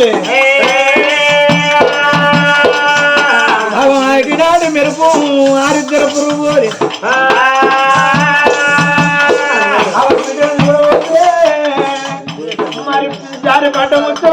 చంద్రునోలే నాడు మెరుపు ఆరిద్దరు పురుగోలి మరి జారి పడ్డ ముచ్చో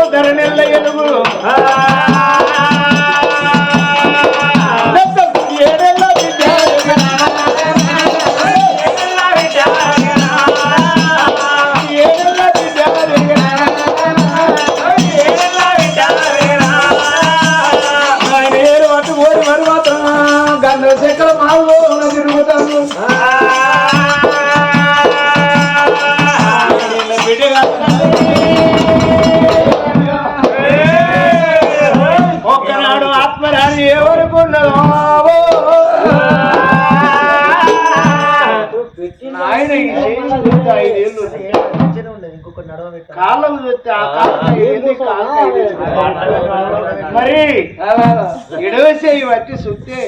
మరి ఇడవేసేయి బట్టి సుత్తే.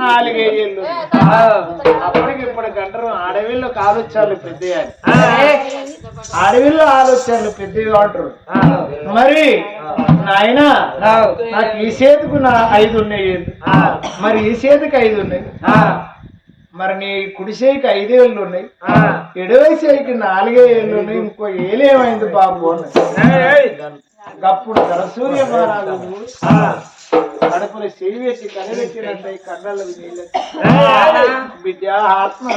నాలుగేళ్ళు అప్పటికి ఇప్పుడు గంటరు అడవిలో ఆలోచనలు పెద్దయాలి అడవిలో ఆలోచనలు పెద్దవి అంటారు మరి నాయన నాకు ఈ చేతికి నా ఐదు ఉన్నాయి. మరి ఈ చేతికి ఐదు ఉన్నాయి. మరి నీ కుడి చేయికి ఐదేళ్ళు ఉన్నాయి. ఎడవై చేయికి నాలుగే ఏళ్ళు ఉన్నాయి. ఇంకో ఏలేమైంది బాబు అన్నది. గప్పుడు ధరసూర్య మహారాజు కడుపులో చెయ్యి పెట్టి కనిపెట్టినట్టు కళ్ళలో నీళ్ళు బిడ్డ ఆత్మ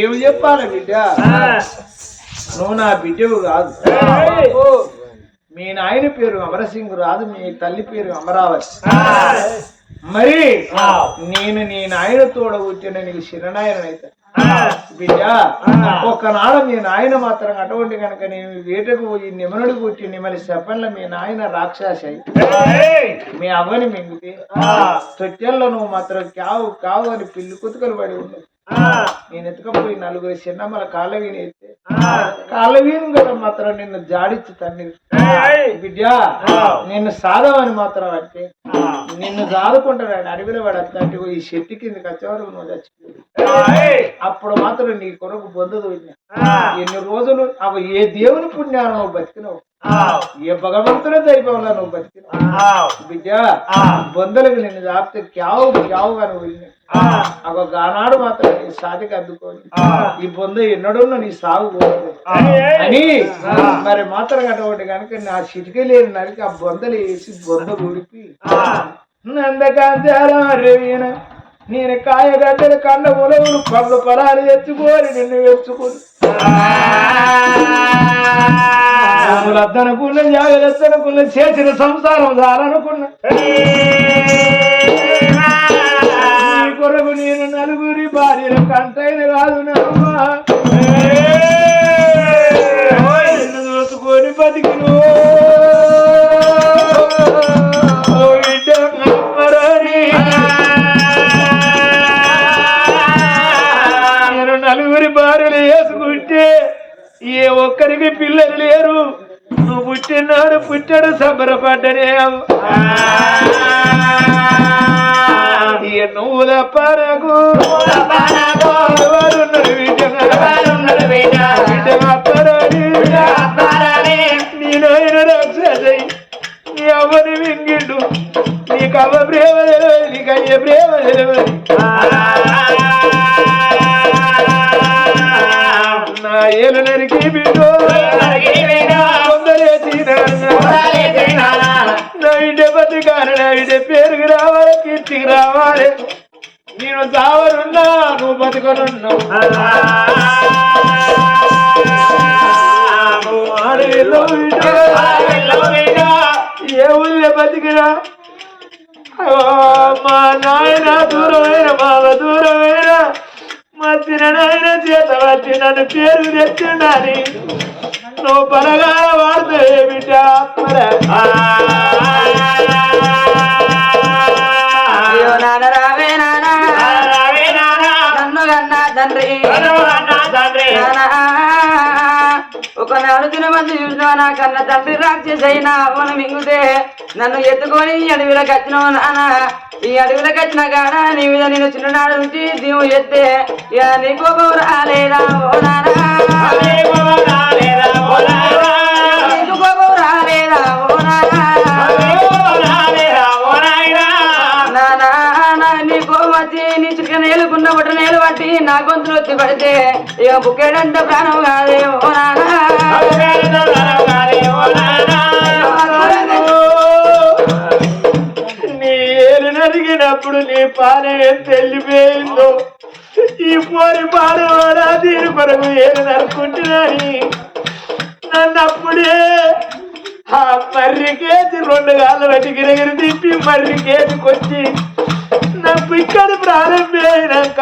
ఏమి చెప్పాలి బిడ్డ? నువ్వు నా బిడ్డవు కాదు. మీ నాయన పేరు అమరసింగ్ రాదు మీ తల్లి పేరు అమరావతి. మరి నేను నీ నాయన తోడ కూర్చున్న నీకు శిరనాయనైతే బిడ్డ ఒక్కనాడు మీ నాయన మాత్రం అటువంటి కనుక నేను వేటకు పోయి నిమనుడు కూర్చి నిమ్మలి చెప్పంలో మీ నాయన రాక్షసి. మీ అవ్వని మింగితే తొట్టెల్లో నువ్వు మాత్రం కావు కావు అని పిల్లి కుతుకలు పడి ఉండవు నేను ఎత్తుకపోయి నలుగురు చిన్నమ్మల కాళ్ళ వీని ఎత్తే కాళ్ళ వీను కదా మాత్రం నిన్ను జాడిచ్చు తన్ని. బిడ్డ నిన్ను సాధవని మాత్రం అంటే నిన్ను జాదుకుంటాడు అడవిలో వాడు అట్లాంటి ఈ చెట్టు కిందకి వచ్చేవారు నువ్వు చచ్చిపోయి అప్పుడు మాత్రం నీ కొరకు పొందదు ఎన్ని రోజులు అవి ఏ దేవుని పుణ్యాన్ని నువ్వు బతికినావు. ఏ భగవంతుడే దైవంలో నువ్వు బతికినావు. బిడ్డ బొందలకు నిన్ను దాపితే క్యావు క్యావు అని వెళ్ళినాయి ఒక గానాడు మాత్రం నీ సాధికి అద్దుకొని ఈ బొంద ఎన్నడున్న నీ సాగు పోతుంది. అని మరి మాత్రం అటువంటి కనుక నా చిటికే లేని నరికి ఆ బొందలు వేసి బొంద ఉడిపి రవీన నేను కాయగడ్డలు కన్న ఉలవులు పళ్ళు పొలాలు తెచ్చుకొని నిన్ను వెచ్చుకుని అద్దనుకున్న జాగ్రత్తనుకున్న చేసిన సంసారం చాలనుకున్నా కొరకు నేను నలుగురి భార్యల కంటైన కాదు నమ్మా పిల్లలు లేరు. నువ్వు పుట్టినాడు పుట్టాడు సంబరపడ్డనే నువ్వుల పరకు ఎవరున్నారు బిడ్డ? రాక్షసై నీ అవ్వని మింగిండు నీకు అవ్వ ప్రేమ తెలియదు నీకు అయ్యే ప్రేమ తెలియదు ఏ ఊళ్ళో బతికినా? మా నాయన దూరమైన బావ దూరమైన మా నాయన చేత వచ్చి నన్ను పేరు తెచ్చిందని నువ్వు పరగా వాడుతావే ఏమిటా తండ్రి ఒకనాడు తినమంది చూసినా నా కన్న తండ్రి రాక్షసైనా మనం మింగుతే నన్ను ఎత్తుకొని ఈ అడవిలోకి వచ్చినావు నాన్న ఈ అడవిలోకి వచ్చిన కాడ నీ మీద నేను చిన్ననాడు నుంచి దీవు ఎత్తే. నీ కోపం రాలేదా ఓ నాన్న అదే పడితే ఇక బుక్కేడంత ప్రాణం కాదేమో ఓ నీ ఏలు నరిగినప్పుడు నీ ఈ పోరి పాడవాడా దీని కొరకు ఏలు నరుకుంటున్నాని నన్ను అప్పుడే ఆ మర్రికేసి రెండు కాళ్ళు పెట్టి గిరగిరి తిప్పి మర్రికేసుకొచ్చి నాకు ఇక్కడ ప్రారంభమైనాక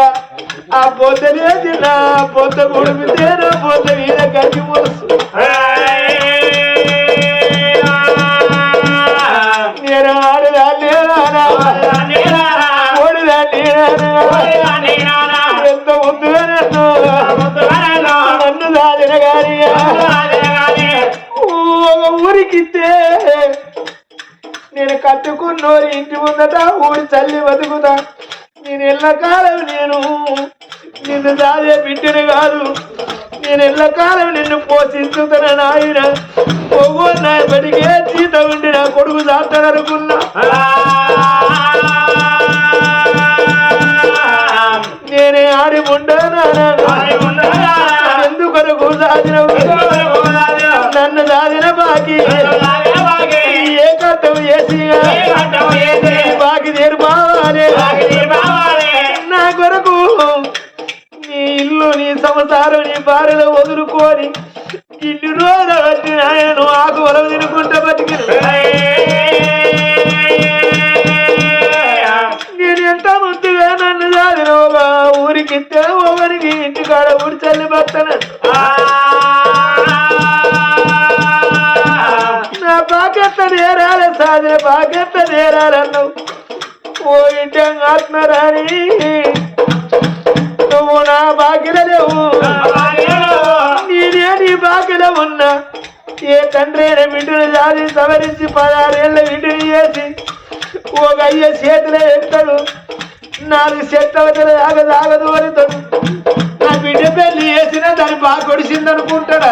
ఆ పొద్దులేసి నా పొద్దు కొడుకుతే నా పొద్దు మీద గడ్డి మోసు నేను ఆడదా నేనా ఓడిదా నేనా ఎంత నన్ను నన్ను దాదిన గాని ఒక నేను కట్టుకున్నోరి ఇంటి ముందట ఊరి చల్లి బతుకుతా. నేను ఎల్లకాలం నేను. నిన్ను దాదే బిడ్డను కాదు. నేను ఎల్లకాలం నిన్ను పోషించుతున్న నాయన. పొగో నా బడికే చీత ఉండి నా కొడుకు దాటాలనుకున్నా నేనే ఆడి ఉండనా ఎందుకొరకు దాదిన నన్ను దాదిన బాకీ. ఏ కట్టం చేసి భార్యలో వదులుకొని ఇన్ని రోజులు వచ్చి ఆయన ఆకు వలవ తినుకుంటా బతికి నేను ఎంత ముందుగా నన్ను సాధినవుగా ఊరికి ఒకరికి ఇంటికాడ ఊరి చల్లి బతన నా పాకెత్త నేరాలే సాధిన పాకెత్త నేరాలన్నావు. ఓ ఇంటి ఆత్మరాని తండ్రి అయిన బిడ్డను జాతి సవరించి పదహారేళ్ళ బిడ్డని చేసి ఒక అయ్య చేతిలో ఎత్తాడు. నాలుగు చెట్ల వదిన దాగ దాగదు అనితాడు నా బిడ్డ పెళ్ళి చేసినా దాన్ని బాగా కొడిసింది అనుకుంటాడా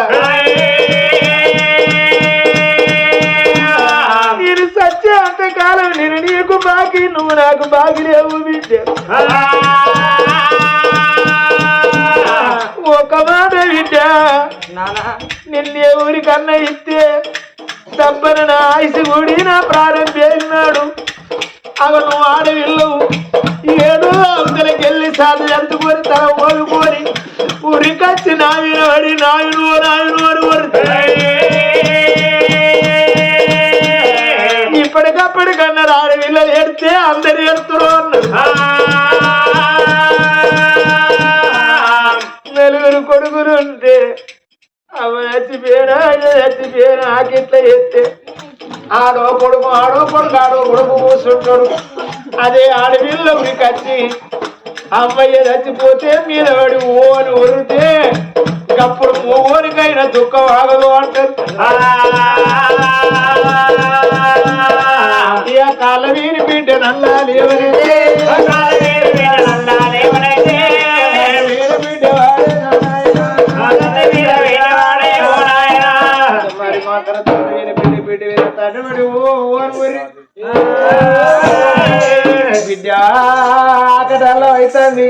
నేను సత్య అంతకాలం నేను నీకు బాకి నువ్వు నాకు బాకీ లేవు బిడ్డ. నిన్నే ఊరికన్నా ఇస్తే దబ్బన నా ఆయుసు కూడి నా ప్రాణం చేసినాడు అవ నువ్వు ఆడవిల్లవు ఏడు అవతలకెళ్ళి సాధు ఎంతుకొని తల ఓలుకొని ఉరికొచ్చి నావిన పడి నాయుడు నాయుడు ఇప్పటికప్పటికన్నా ఆడవిల్లలు ఏడితే అందరు ఏడుతున్నారు నలుగురు కొడుకులు ఉంటే అవ చచ్చిపోయినా చచ్చిపోయినా ఆకిట్ల ఎత్తే. ఆడో కొడుకు ఆడో కొడుకు ఆడో కొడుకు కూర్చుంటాడు అదే ఆడపిల్ల కచ్చి అమ్మయ్య చచ్చిపోతే మీద పడి ఓని ఒరితే అప్పుడు ఓనికైనా దుఃఖం ఆగదు అంటారు. ఇక కాళ్ళ వీని బిడ్డ నల్లాలి ఎవరైతే ఊరి బిడ్డ అవుతుంది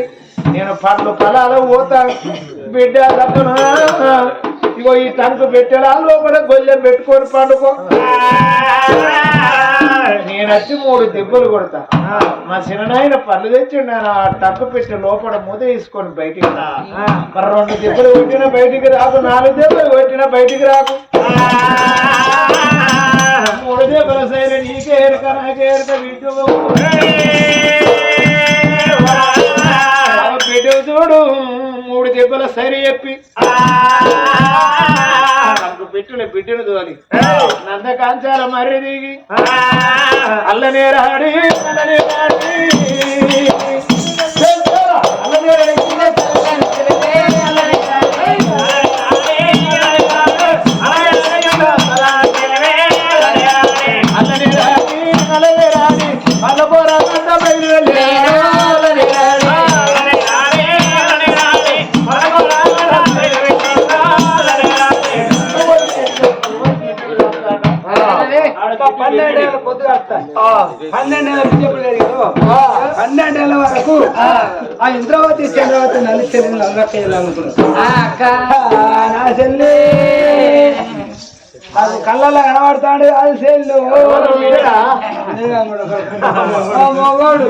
నేను పళ్ళు పొలాలు పోతా బిడ్డ ఇగో ఈ టంకు పెట్టేలా లోపల గొల్లెం పెట్టుకొని పండుకో. నేను వచ్చి మూడు దెబ్బలు కొడతా. మా చిన్ననాయన పళ్ళు తెచ్చిండు. నేను ఆ టంకు పెట్టి లోపల మూత తీసుకొని బయటికి మరి రెండు దెబ్బలు కొట్టినా బయటికి రాకు. నాలుగు దెబ్బలు కొట్టినా బయటికి రాకు. మూడు దెబ్బల సైలు నీకే ఎరక నాకే ఎరక బిడ్డ చూడు మూడు దెబ్బల సరి చెప్పి నాకు పెట్టుల బిడ్డను తోలి నంద కాంచాల మర్రి దిగి. అల్లనే రాడి అల్లనే రాడి పన్నెండేళ్ళ పొద్దు పన్నెండేళ్ళ బిడ్డప్పుడు కలిగిందో పన్నెండేళ్ళ వరకు ఆ. ఇంద్రావతి చంద్రావతి నల్లి చెల్లి నల్లకెళ్ళాలనుకున్నాను ఆ, అక్క. నా చెల్లి. నాకు కళ్ళల్లో కనబడతాడు అది? ఆ మొగోడు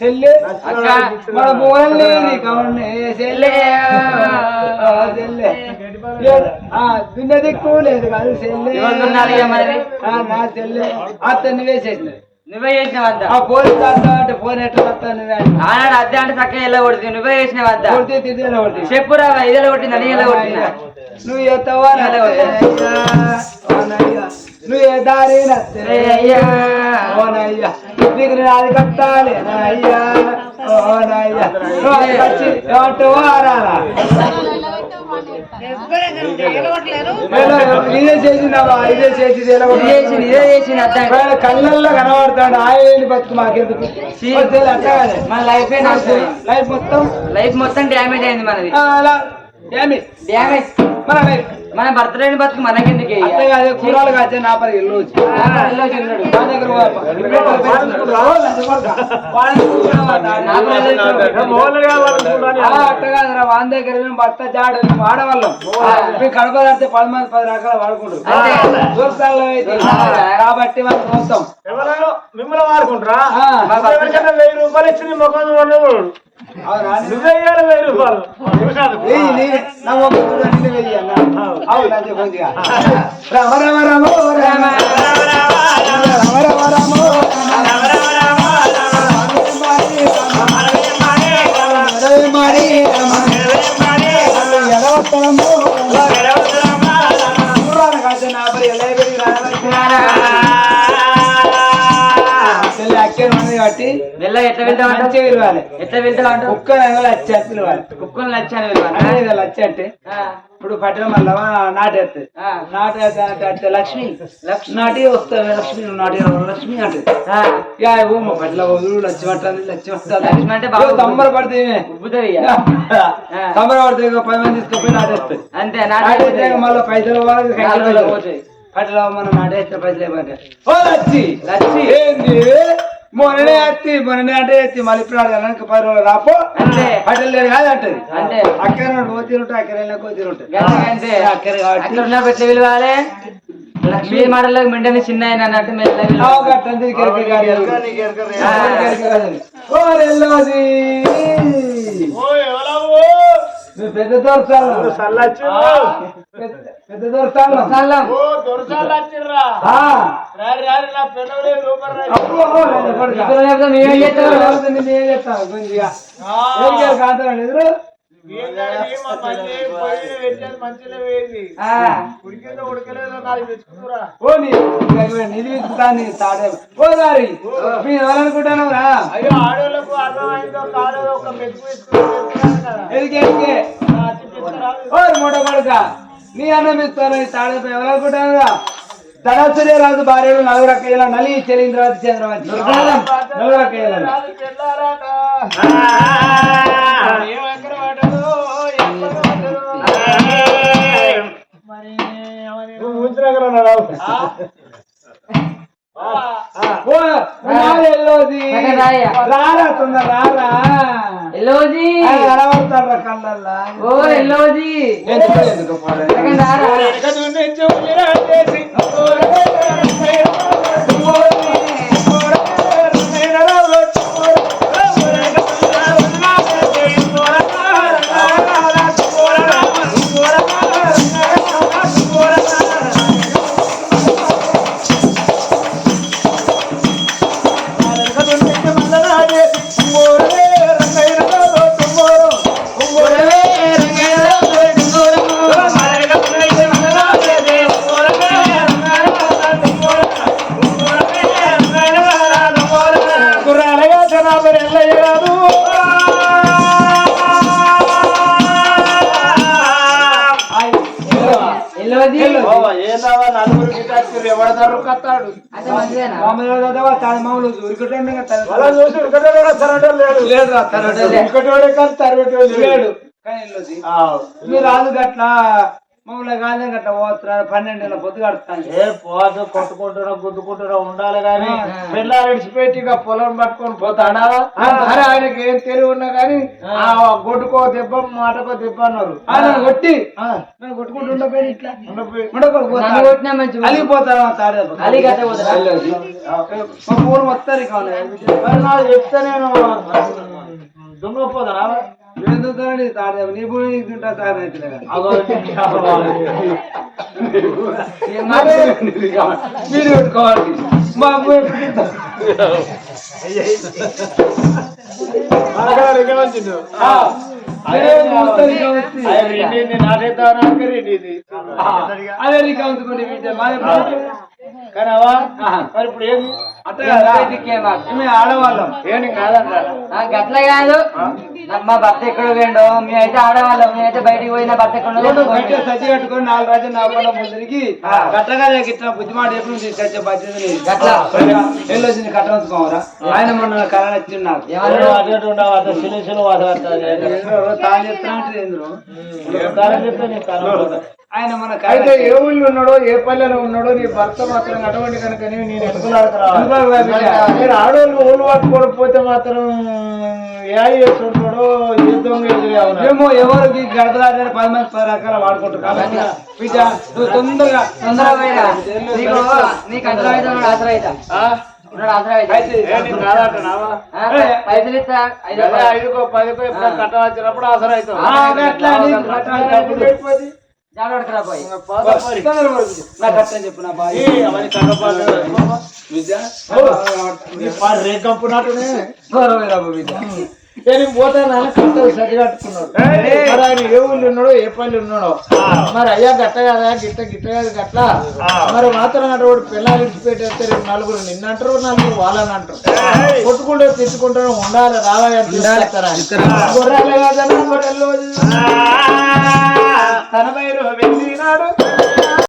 చెల్లి. మన బోరం లేదు చెల్లి. చెల్లి. లేదు. కాదు చెల్లి. నా చెల్లి. అతన్ని వేసేసింది నువ్వే చేసిన వద్ద ఆ పోలీసు అంటే ఫోన్ ఎట్లా వస్తా నువ్వే అని. ఆనాడు అద్దె అంటే చక్కగా ఎలా కొడుతుంది నువ్వే చేసిన వద్ద కొడితే. చెప్పురా ఇదెలా కొట్టింది అని ఎలా కొట్టిందా నువ్వు ఎత్తవా? నువ్వు ఏ దారి నీకు నేను అది కట్టాలి నువ్వు ఇదే చేసింది ఇదే చేసింది. కళ్ళల్లో కనబడతాడు ఆయన బతుకు మాకెందుకు. మన లైఫ్ లైఫ్ మొత్తం? లైఫ్ మొత్తం డ్యామేజ్ అయింది మనది. ఆ, అలా ఏమి డ్యామేజ్ మన మన బర్త్డే బతుకు మనకెందుకు? ఇక? అంతే కాదు కుర్రాలు కాచే నా పని ఇల్లు వచ్చి. నా దగ్గర అట్ట కాదురా వాని భర్త జాడు మేము ఆడవాళ్ళం. కడప పది మంది పది రకాల వాడుకుంటారు. కాబట్టి మొత్తం ఎవరో మిమ్మల్ని వాడుకుంటారా? వెయ్యి రూపాయలు ఇచ్చి నీ ముఖం ఉండవు అవునా? నువ్వే ఇయ్యాలి వెయ్యి రూపాయలు. నీ- నా మొక్క రామ రామ రామ రామ. రామ రామ రామ మారి రామ. ఎడవత్తనము. వెళ్ళ ఎట్లా వెళ్తామంట మంచిగా ఇరవాలి ఎట్లా వెళ్తామంట కుక్క లచ్చ పిలవాలి. కుక్కలు నచ్చాను వెళ్ళాలి అనేది లచ్చ అంటే? ఇప్పుడు పట్టిన మళ్ళా నాటేస్తుంది నాటేస్తే లక్ష్మి. లక్ష్మి. నాటి వస్తుంది లక్ష్మి నాటి లక్ష్మి అంటే. యా ఓమ పట్ల వదులు లక్ష్మి అంటుంది లక్ష్మి లక్ష్మి అంటే బాగా తమ్మర పడితే ఉబ్బుతుంది. తమ్మర పడితే పది మంది తీసుకుపోయి నాటేస్తుంది అంతే నాటేస్తే నాటే మళ్ళీ పైసలు. పోతాయి. పట్ల మనం నాటేస్తే పైసలు ఇవ్వండి ఓ లచ్చి. లచ్చి. ఏంది? మొన్ననే ఎత్తి మొన్ననే అంటే ఎత్తి మళ్ళీ ఇప్పుడు అడగడానికి పది రోజులు రాపో అంతే. పట్టెలు లేదు కాదు అంటది. అంతే. అక్కడ పోతీ ఉంటాయి అక్కడ గంతే. అక్కడ కాబట్టి. అట్లా విలువాలి లక్ష్మీ మాటల్లో మెంటని చిన్న ఆయన అన్నట్టు మెల్లగా ఆ, విలువాలి. పెద్ద దొరసాలు దొరసాలు నా లేకపోతే? లేకపోతే నేను చేస్తాను? ఏం ఎదురు? ఓ నీ నిధి విత్తుతాన్ని తాడే ఓ దారి. మీరు ఎవరనుకుంటాను రా. అయ్యో ఆడోళ్ళకు అర్థమైందో కాలేదో ఒక మెతుకు వేసుకుని నీ అన్నం ఇస్తాను ఈ తాడే ఎవరనుకుంటాను రా ధనశ్రీ రాజు భార్యలు నలుగురు అక్కయ్యల నలి చలీంద్రవతి చంద్రవతి నలుగురు అక్కయ్యల. మరి రాయ్యా. రారా తొందర రారా. ఎల్లోజీ కనబడతాడు కళ్ళల్లా. ఓ ఎల్లోజీ ఎందుకు ఎందుకు అలా చూసి లేడు? లేడు లేడు. కానీ మీరు రాదు గట్ల మమ్మల్ని గాలి గట్ల పోతున్నారు పన్నెండు పొద్దు కడతాను. ఏ పోదు కొట్టుకుంటున్నా గుద్దుకుంటున్నా ఉండాలి కానీ పిల్లలు విడిచిపెట్టి ఇక పొలం పట్టుకొని పోతాడా? ఆయనకి ఏం తెలివి ఉన్నా కానీ ఆ. గొడ్డుకో దెబ్బ మాటకో దెబ్బ అన్నారు. కొట్టి. నన్ను కొట్టుకుంటూ ఉండపోయి ఇట్లా. ఉండపోయి. ఉండకూడదు నన్ను కొట్టినా మంచి అలిగిపోతారా తాడే అలిగి అట్టే పోతారా? మా ఫోన్ వస్తారు ఇక మరి నాకు చెప్తే నేను ఎందుకు తాడే నీ భూమి నీకు తింటా తాడే అగో మీరు? పెట్టుకోవాలి. మా అదే నీకు ఇప్పుడు ఏంది మేము ఆడవాళ్ళం ఏంటి కాదంటారా ఆ, గట్ల కాదు మా భర్త ఎక్కడ పోయిండో మేమైతే ఆడవాళ్ళం మేమైతే బయటికి పోయిన భర్త ఎక్కడ బయట సజ్జి కట్టుకొని నాలుగు రోజులు నా పడ ముందరికి కట్టగా గిట్ల బుద్ధి మాట ఎప్పుడు తీసుకొచ్చే బాధ్యత. గట్ల. వెళ్ళొచ్చింది కట్టవచ్చుకోమరా ఆయన మొన్న కళ నచ్చింది నాకు. ఆయన మన అయితే ఏ ఊళ్ళో ఉన్నాడో ఏ పల్లెలో ఉన్నాడో నీ భర్త మాత్రం అటువంటి కనుక నేను ఎనుకలాడుతున్నా మీరు ఆడోళ్ళు ఊళ్ళు మాత్రం దొంగ ఎదురు అవునా? ఏమో ఎవరికి గడపలాడే పది మంది పది రకాల వాడుకుంటారు. కాబట్టి బిడ్డ నువ్వు తొందరగా తొందరగా నీకు? ఆ, పైసలు ఇస్తా ఐదు అదే ఐదుకో పదికో ఎప్పుడో కట్ట వచ్చినప్పుడు అవసరం అవుతుంది పడు బిడ్డ. నాకు కట్టని చెప్పు నా బాయ్. ఈ అవన్నీ కట్టపాలు. బిడ్డ నేను పోతాను ఆయన కట్టలు సరి కట్టుకున్నాడు. మరి ఆయన ఏ ఊళ్ళు ఉన్నాడో ఏ పల్లి ఉన్నాడో? మరి అయ్యా గట్ట కదా? గిట్ట గిట్ట కదా గట్ల? మరి మాత్రం అటువంటి పిల్లలు ఇచ్చిపెట్టేస్తే రేపు నలుగురు నిన్నంటారు నలుగురు వాళ్ళని అంటారు. కొట్టుకుంటూ తిట్టుకుంటూ ఉండాలి రావాలి గొర్రెలు కాదన్నా గొర్రెలు. తన బయలు వెళ్ళినాడు